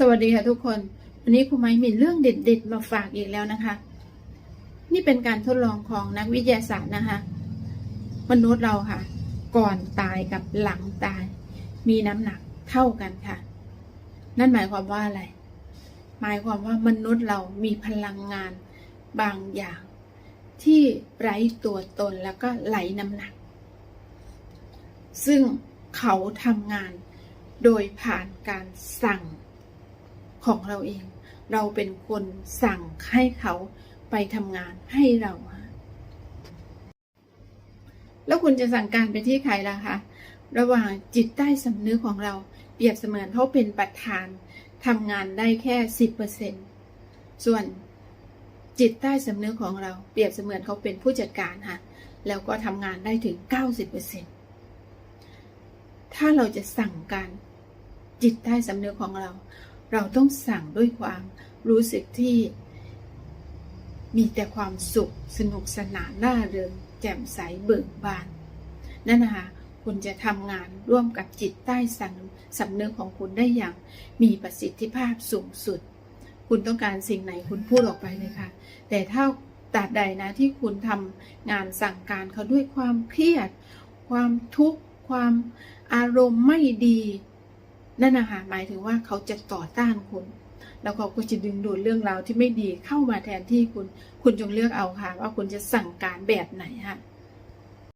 สวัสดีค่ะทุกคน วันนี้ครูไม้มีเรื่องเด็ด ๆ มาฝากอีกแล้วนะคะ นี่เป็นการทดลองของนักวิทยาศาสตร์นะคะ มนุษย์เราค่ะ ก่อนตายกับหลังตาย มีน้ำหนักเท่ากันค่ะ นั่นหมายความว่าอะไร หมายความว่ามนุษย์เรามีพลังงานบางอย่าง ที่ไร้ตัวตนแล้วก็ไหลน้ำหนัก ซึ่งเขาทำงานโดยผ่านการสั่ง ของเราเอง เราเป็นคนสั่งให้เขาไปทำงานให้เรา แล้วคุณจะสั่งการไปที่ใครล่ะคะ ระหว่างจิตใต้สำนึกของเราเปรียบเสมือนเขาเป็นประธานทำงานได้แค่สิบเปอร์เซ็นส่วนจิตใต้สำนึกของเราเปรียบเสมือนเขาเป็นผู้จัดการค่ะแล้วก็ทำงานได้ถึงเก้าสิบเปอร์เซ็นถ้าเราจะสั่งการจิตใต้สำนึกของเรา เราต้องสั่งด้วยความรู้สึกที่มีแต่ความสุขสนุกสนานน่าเริงแจ่มใสเบิกบาน นั่นนะคะคุณจะทำงานร่วมกับจิตใต้สำสำนึกของคุณได้อย่างมีประสิทธิภาพสูงสุด คุณต้องการสิ่งไหนคุณพูดออกไปเลยค่ะ แต่ถ้าตราบใดนะที่คุณทำงานสั่งการเขาด้วยความเครียด ความทุกข์ ความอารมณ์ไม่ดี นั่นนะคะหมายถึงว่าเขาจะต่อต้านคุณ แล้วเขาก็จะดึงดูดเรื่องราวที่ไม่ดีเข้ามาแทนที่คุณ คุณจงเลือกเอาค่ะว่าคุณจะสั่งการแบบไหนค่ะ